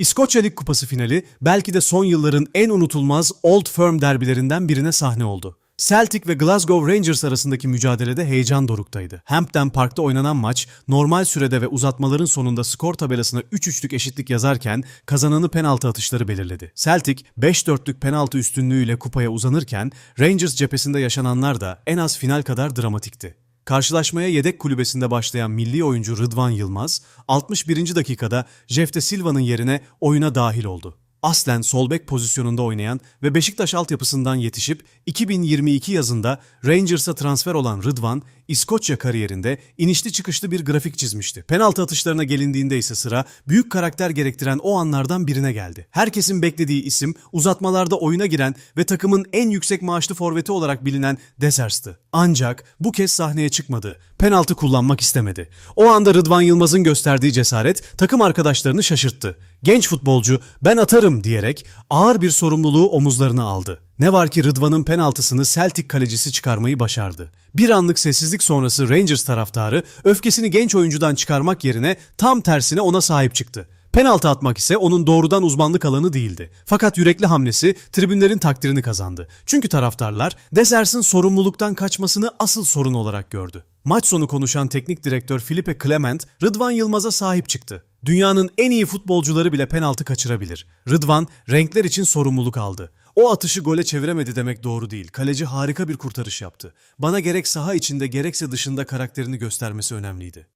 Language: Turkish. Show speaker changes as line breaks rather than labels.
İskoçya Lig Kupası finali belki de son yılların en unutulmaz Old Firm derbilerinden birine sahne oldu. Celtic ve Glasgow Rangers arasındaki mücadelede heyecan doruktaydı. Hampden Park'ta oynanan maç normal sürede ve uzatmaların sonunda skor tabelasına 3-3'lük eşitlik yazarken kazananı penaltı atışları belirledi. Celtic 5-4'lük penaltı üstünlüğüyle kupaya uzanırken Rangers cephesinde yaşananlar da en az final kadar dramatikti. Karşılaşmaya yedek kulübesinde başlayan milli oyuncu Rıdvan Yılmaz, 61. dakikada Jeff de Silva'nın yerine oyuna dahil oldu. Aslen sol bek pozisyonunda oynayan ve Beşiktaş altyapısından yetişip 2022 yazında Rangers'a transfer olan Rıdvan, İskoçya kariyerinde inişli çıkışlı bir grafik çizmişti. Penaltı atışlarına gelindiğinde ise sıra büyük karakter gerektiren o anlardan birine geldi. Herkesin beklediği isim uzatmalarda oyuna giren ve takımın en yüksek maaşlı forveti olarak bilinen Desers'tı. Ancak bu kez sahneye çıkmadı. Penaltı kullanmak istemedi. O anda Rıdvan Yılmaz'ın gösterdiği cesaret takım arkadaşlarını şaşırttı. Genç futbolcu ben atarım diyerek ağır bir sorumluluğu omuzlarına aldı. Ne var ki Rıdvan'ın penaltısını Celtic kalecisi çıkarmayı başardı. Bir anlık sessizlik sonrası Rangers taraftarı öfkesini genç oyuncudan çıkarmak yerine tam tersine ona sahip çıktı. Penaltı atmak ise onun doğrudan uzmanlık alanı değildi. Fakat yürekli hamlesi tribünlerin takdirini kazandı. Çünkü taraftarlar Desers'in sorumluluktan kaçmasını asıl sorun olarak gördü. Maç sonu konuşan teknik direktör Felipe Clement, Rıdvan Yılmaz'a sahip çıktı. Dünyanın en iyi futbolcuları bile penaltı kaçırabilir. Rıdvan renkler için sorumluluk aldı. O atışı gole çeviremedi demek doğru değil. Kaleci harika bir kurtarış yaptı. Bana gerek saha içinde gerekse dışında karakterini göstermesi önemliydi.